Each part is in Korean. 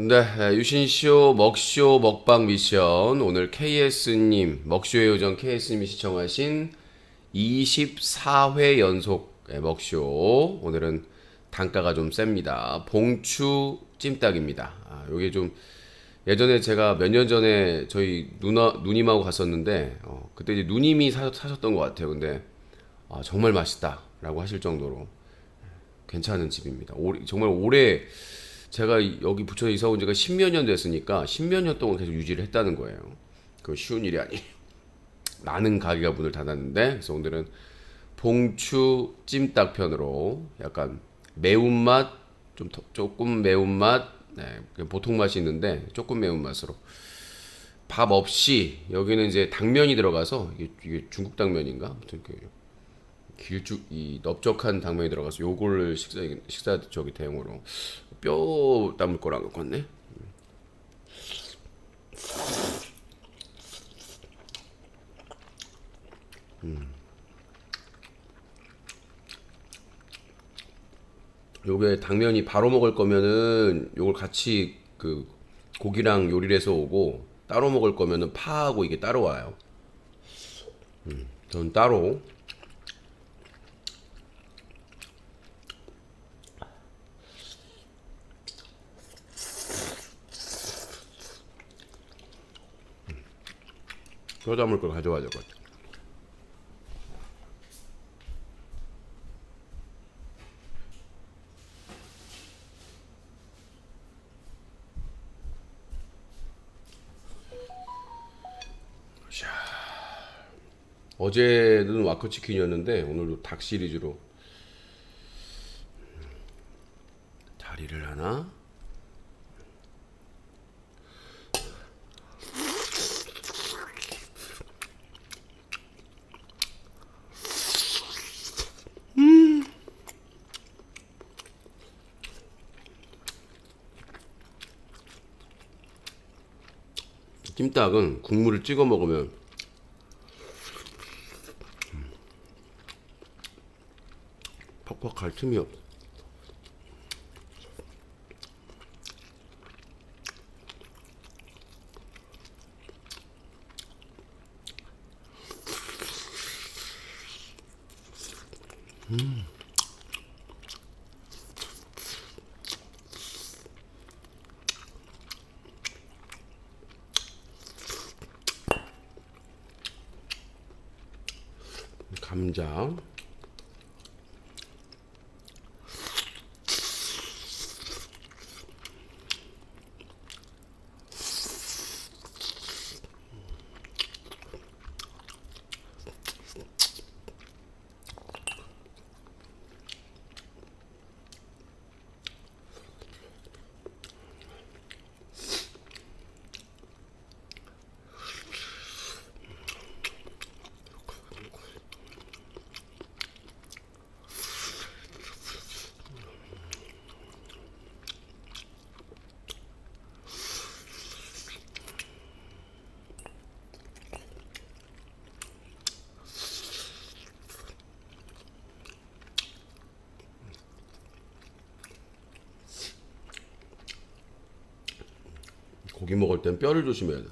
네, 유신쇼 먹쇼 먹방 미션 오늘 KS님 먹쇼의 요정 KS님이 시청하신 24회 연속 예, 먹쇼 오늘은 단가가 좀 셉니다. 봉추 찜닭입니다. 아, 요게 좀 예전에 제가 몇 년 전에 저희 누나 누님하고 갔었는데 어, 그때 이제 누님이 사, 사셨던 것 같아요. 근데 아, 정말 맛있다 라고 하실 정도로 괜찮은 집입니다. 오래- 정말 오래 제가 여기 부천에 이사 온 지가 십몇 년 됐으니까 십몇 년 동안 계속 유지를 했다는 거예요. 그 쉬운 일이 아니에요. 많은 가게가 문을 닫았는데 그래서 오늘은 봉추 찜닭 편으로 약간 매운맛 좀 더- 조금 매운맛 네, 보통 맛이 있는데 조금 매운맛으로 밥 없이 여기는 이제 당면이 들어가서 이게, 이게 중국 당면인가 아무튼 그 길쭉 이 넓적한 당면이 들어가서 요거를 식사 식사 저기 대용으로 뼈 담을 거랑 같네. 요게 당면이 바로 먹을 거면은 요걸 같이 그 고기랑 요리를 해서 오고 따로 먹을 거면은 파하고 이게 따로 와요. 음, 전 따로 뼈 담을 걸것 같아. 어제는 와커 치킨이었는데 오늘도 닭 시리즈로 다리를 하나 찜닭은 국물을 찍어 먹으면 퍽퍽할 틈이 없어. 감자. 고기 먹을 땐 뼈를 조심해야 돼.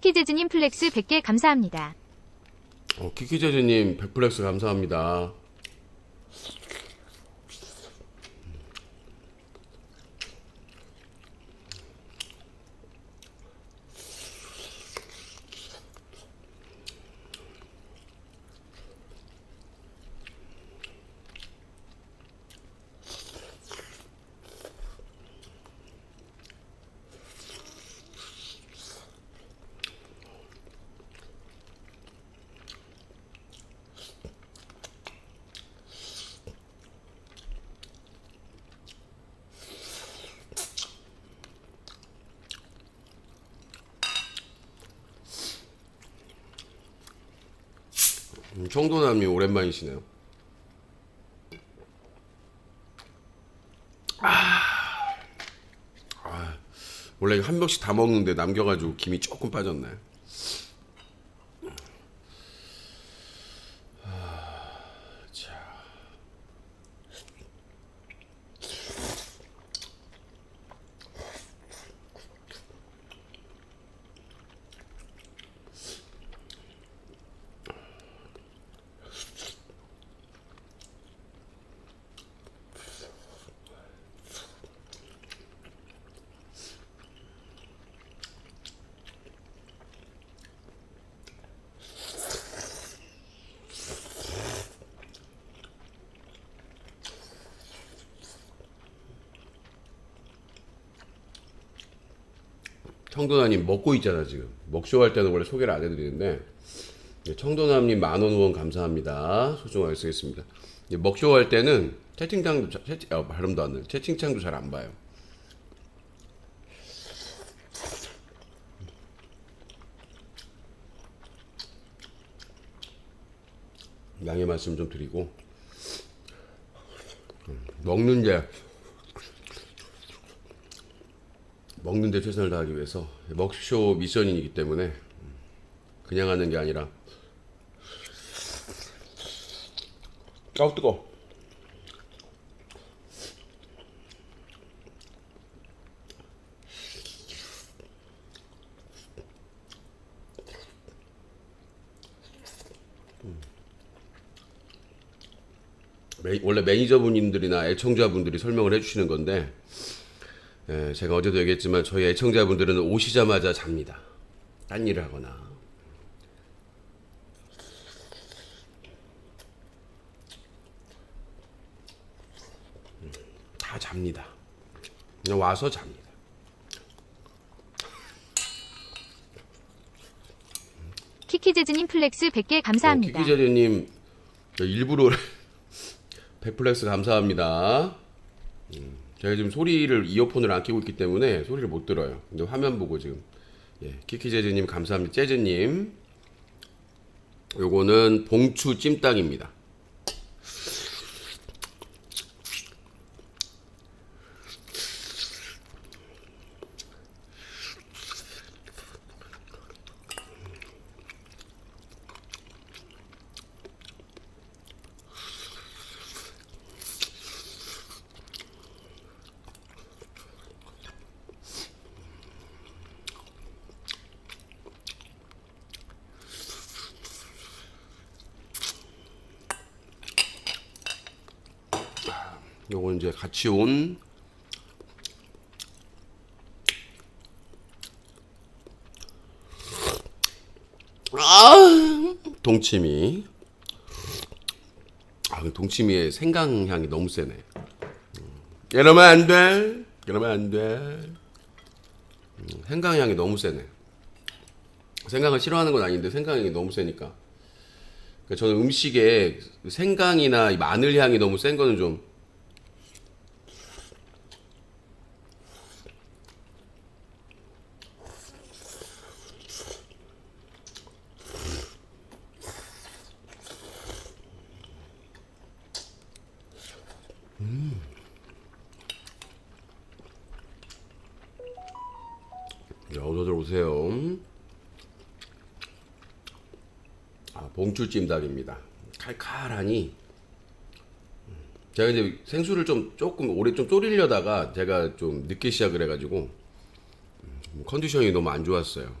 키키제즈님 플렉스 100개 감사합니다. 어, 키키제즈님 백플렉스 감사합니다. 청도남님 오랜만이시네요. 아, 아, 원래 한 병씩 다 먹는데 남겨가지고 김이 조금 빠졌네. 청도남님 먹고 있잖아 지금. 먹쇼 할 때는 원래 소개를 안 해드리는데. 네, 청도남님 만원 후원 감사합니다. 소중하게 쓰겠습니다. 이제 먹쇼 할 때는 채팅창도 자- 채팅, 아, 발음도 안 나. 채팅창도 잘 안 봐요. 양해 말씀 좀 드리고. 음, 먹는데 먹는 데 최선을 다하기 위해서 먹쇼 미션이기 때문에 그냥 하는 게 아니라 아우 뜨거. 매- 원래 매니저분들이나 애청자분들이 설명을 해주시는 건데 예, 제가 어제도 얘기했지만 저희 애청자분들은 오시자마자 잡니다. 딴 일을 하거나. 음, 다 잡니다. 그냥 와서 잡니다. 키키재즈님 플렉스 100개 감사합니다. 어, 키키제리님 일부러 백플렉스 감사합니다. 음, 제가 지금 소리를 이어폰을 안 끼고 있기 때문에 소리를 못 들어요. 근데 화면 보고 지금 예, 키키제즈님 감사합니다. 재즈님 요거는 봉추 찜닭입니다. 요거 이제 같이 온 아, 동치미. 아, 그 동치미의 생강 향이 너무 세네. 음, 이러면 안 돼. 이러면 안 돼. 음, 생강 향이 너무 세네. 생강을 싫어하는 건 아닌데 생강이 너무 세니까. 그러니까 저는 음식에 생강이나 이 마늘 향이 너무 센 거는 좀 자, 어서들 오세요. 아, 봉출찜닭입니다. 칼칼하니. 제가 이제 생수를 좀 조금 오래 좀 졸이려다가 제가 좀 늦게 시작을 해가지고 음, 컨디션이 너무 안 좋았어요.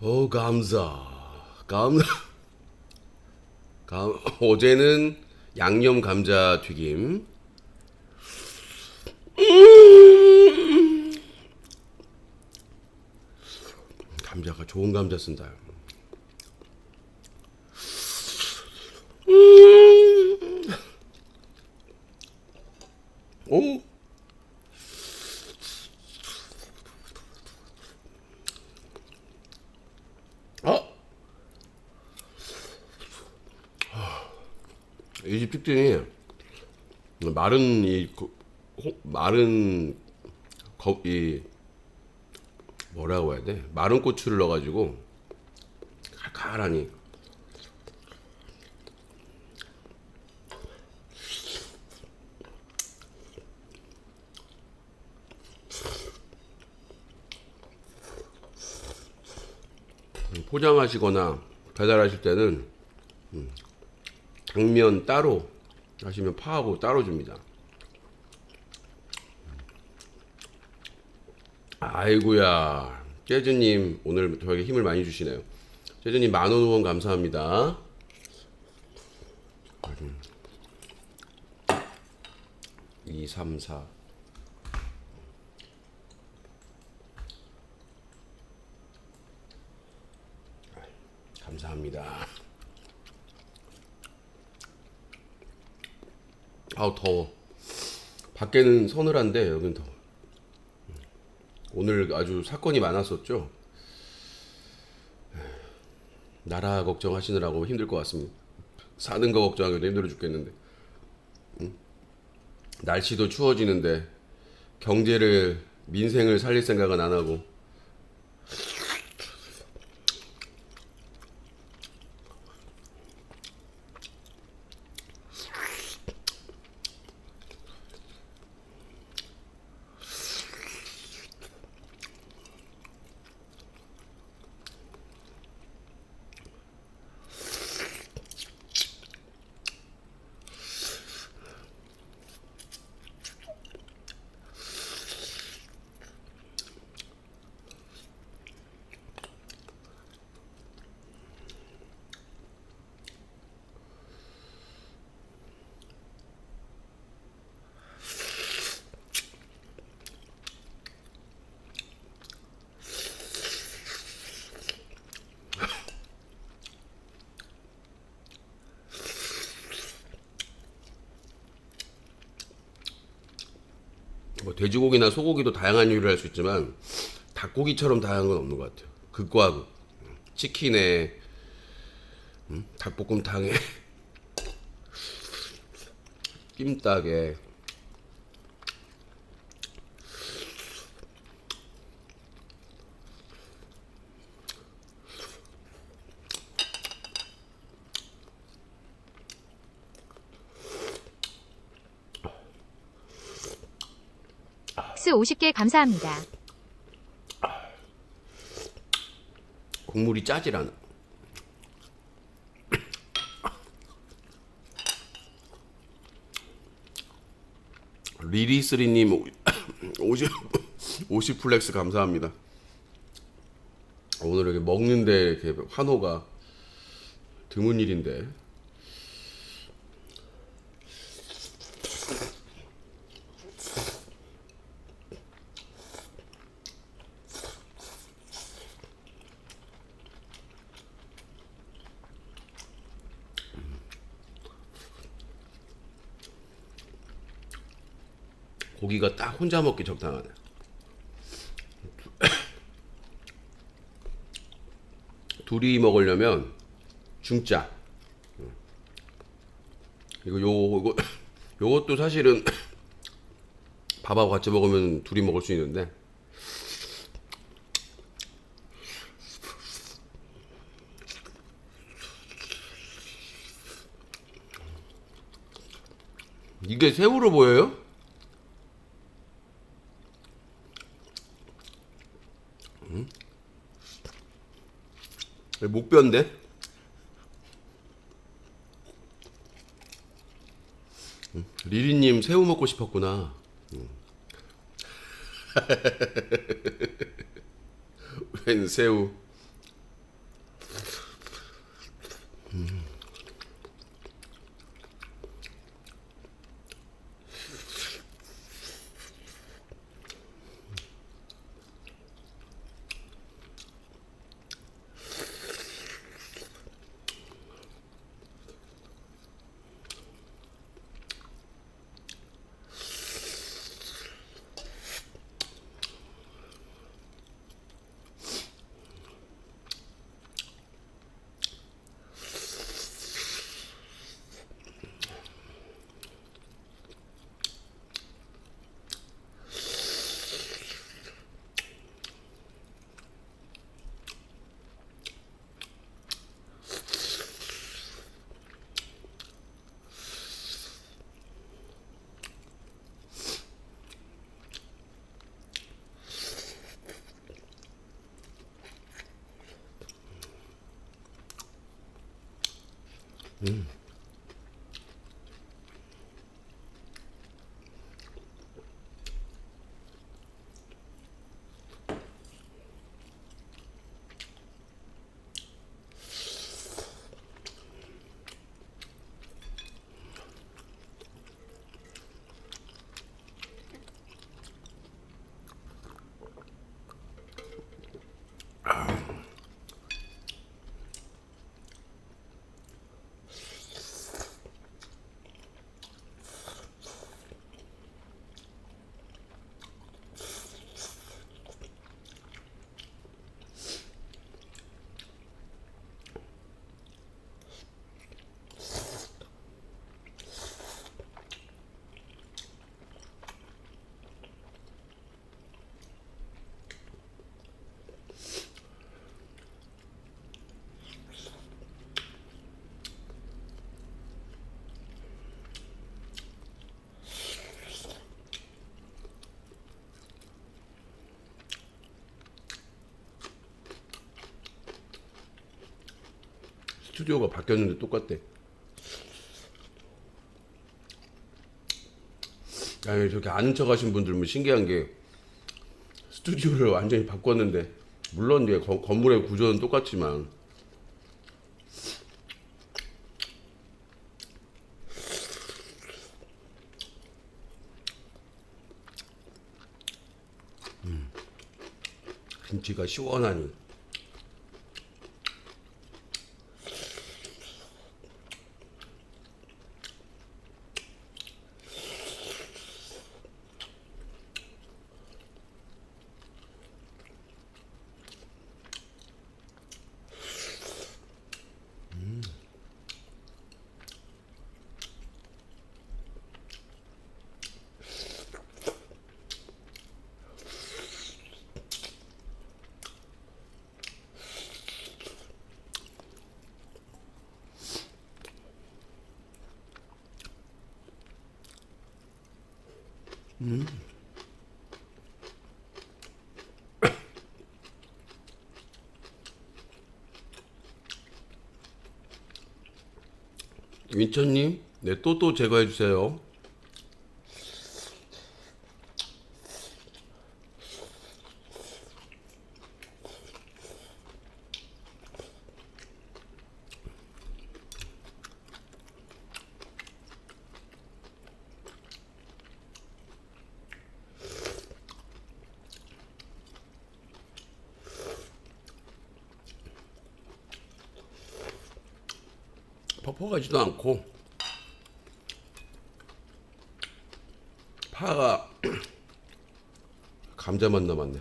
오 감사. 감사. 감 어제는 양념 감자 튀김. 음. 감자가 좋은 감자 쓴다 음. 오 아! 이 집 특징이 마른 이 마른 거, 이 뭐라고 해야 돼? 마른 고추를 넣어가지고 칼칼하니 포장하시거나 배달하실 때는 음, 당면 따로 하시면 파하고 따로 줍니다. 아이고야 재즈님 오늘 저에게 힘을 많이 주시네요. 재즈님 만원 후원 감사합니다. 2, 3, 4 감사합니다. 아우 더워. 밖에는 서늘한데 여긴 더워. 오늘 아주 사건이 많았었죠. 나라 걱정하시느라고 힘들 것 같습니다. 사는 거 걱정하기도 힘들어 죽겠는데. 응? 날씨도 추워지는데 경제를 민생을 살릴 생각은 안 하고 뭐 돼지고기나 소고기도 다양한 요리를 할 수 있지만 닭고기처럼 다양한 건 없는 것 같아요. 극과 극. 치킨에 음, 닭볶음탕에 찜닭에 50개 감사합니다. 국물이 짜질 않아. 리리스리님 50, 50 플렉스 감사합니다. 오늘 이렇게 먹는데 이렇게 환호가 드문 일인데. 고기가 딱 혼자 먹기 적당하네. 둘이 먹으려면 중짜. 이거 요 이거 요것도 사실은 밥하고 같이 먹으면 둘이 먹을 수 있는데 이게 새우로 보여요? 목뼈인데? 음, 리리님 새우 먹고 싶었구나. 음. 웬 새우. 음. Mm. 스튜디오가 바뀌었는데 똑같대. 아니 저렇게 아는 척 하신 분들은 신기한 게 스튜디오를 완전히 바꿨는데 물론 이제 거- 건물의 구조는 똑같지만 음, 김치가 시원하니 윈천님, 네, 또또 제거해 주세요. 퍽퍽하지도 않고 파가 감자 맛 남았네.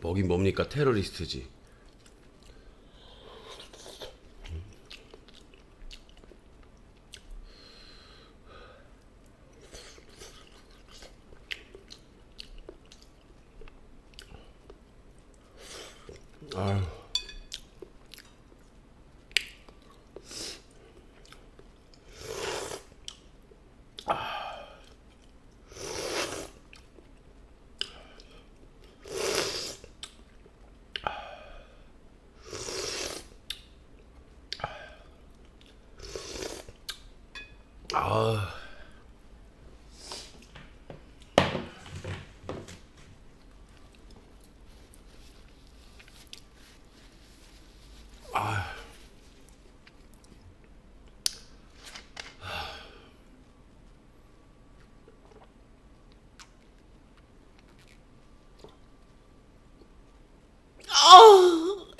먹긴 뭡니까 테러리스트지. 아.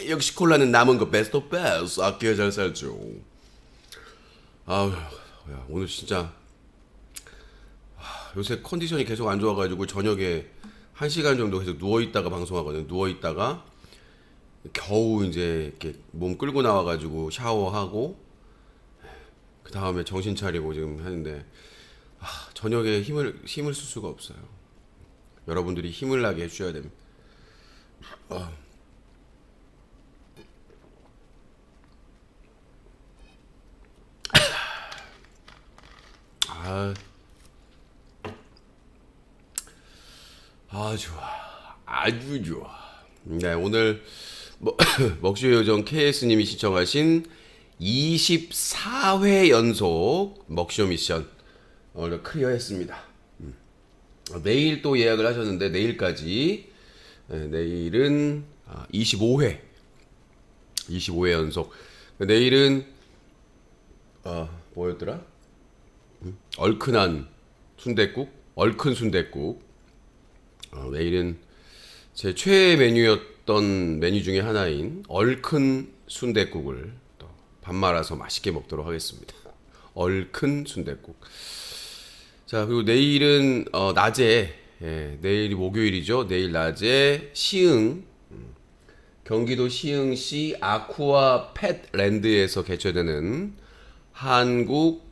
역시 콜라는 남은 거 베스트 오브 베스트 아껴야 잘 살죠. 아우 야, 오늘 진짜 하, 요새 컨디션이 계속 안 좋아가지고 저녁에 한 시간 정도 계속 누워 있다가 방송하거든요. 누워 있다가 겨우 이제 이렇게 몸 끌고 나와가지고 샤워하고 그 다음에 정신 차리고 지금 하는데 아, 저녁에 힘을 힘을 쓸 수가 없어요. 여러분들이 힘을 나게 해주셔야 됩니다. 아, 아 좋아. 아 아주 좋아. 네, 오늘 먹, 먹쇼 요정 KS님이 시청하신 24회 연속 먹쇼 미션 오늘 클리어했습니다. 음. 어, 내일 또 예약을 하셨는데 내일까지 네, 내일은 아, 25회 25회 연속 내일은 아 뭐였더라? 음? 얼큰한 순댓국 얼큰 순댓국 어, 내일은 제 최애 메뉴였던 메뉴 중에 하나인 얼큰 순댓국을 또밥 말아서 맛있게 먹도록 하겠습니다. 얼큰 순댓국. 자 그리고 내일은 어, 낮에 예, 내일이 목요일이죠. 내일 낮에 시흥 음, 경기도 시흥시 아쿠아 펫랜드에서 개최되는 한국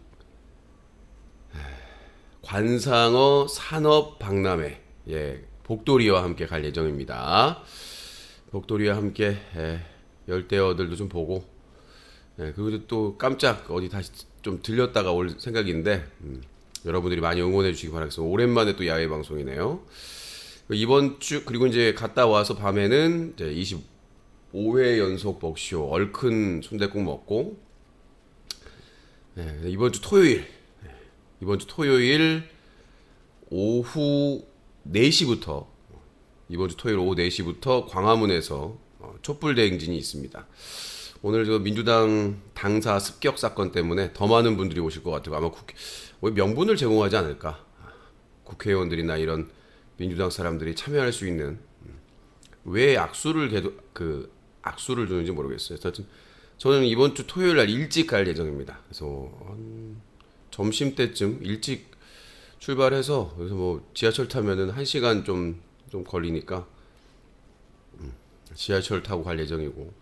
관상어 산업 박람회 예, 복도리와 함께 갈 예정입니다. 복도리와 함께 예, 열대어들도 좀 보고 예, 그리고 또 깜짝 어디 다시 좀 들렸다가 올 생각인데 음, 여러분들이 많이 응원해 주시기 바라겠습니다. 오랜만에 또 야외 방송이네요. 이번 주 그리고 이제 갔다 와서 밤에는 이제 25회 연속 먹쇼 얼큰 순댓국 먹고 네, 이번 주 토요일 네, 이번 주 토요일 오후 4시부터 이번 주 토요일 오후 4시부터 광화문에서 어, 촛불 대행진이 있습니다. 오늘 저 민주당 당사 습격 사건 때문에 더 많은 분들이 오실 것 같아요. 아마 국회, 뭐 명분을 제공하지 않을까. 국회의원들이나 이런 민주당 사람들이 참여할 수 있는 음, 왜 악수를 계속 그 악수를 주는지 모르겠어요. 저는 이번 주 토요일 날 일찍 갈 예정입니다. 그래서 한 점심 때쯤 일찍 출발해서 그래서 뭐 지하철 타면은 한 시간 좀 좀 걸리니까 음, 지하철 타고 갈 예정이고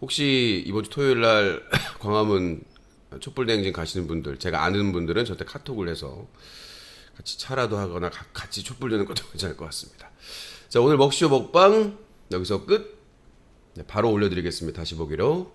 혹시 이번 주 토요일 날 광화문 촛불 대행진 가시는 분들 제가 아는 분들은 저한테 카톡을 해서 같이 차라도 하거나 가- 같이 촛불 드는 것도 괜찮을 것 같습니다. 자 오늘 먹쇼 먹방 여기서 끝. 네, 바로 올려드리겠습니다. 다시 보기로